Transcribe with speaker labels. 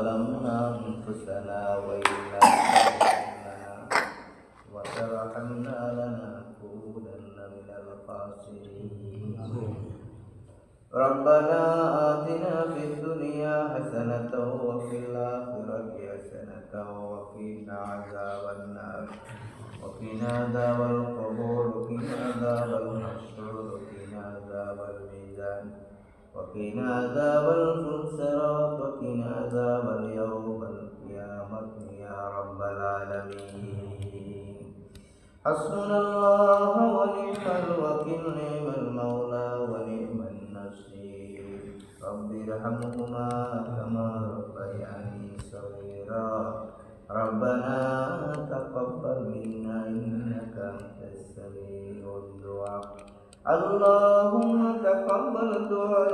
Speaker 1: ظلمنا أنفسنا وإن لنا وترحمنا لنكونن من الخاسرين. ربنا آتنا في الدنيا حسنة وفي الآخرة حسنة وقنا عذاب النار. وقنا عذاب القبور وقنا عذاب الحشر وقنا عذاب الميزان وقنا عذاب الفسرات يا رب العالمين. حسبنا الله ونعم الوكيل نعم المولى ونعم النصير. رب ارحمهما كما ربياني صغيرا. ربنا تقبل منا إنك أنت السميع الدعاء. اللهم تقبل دعانا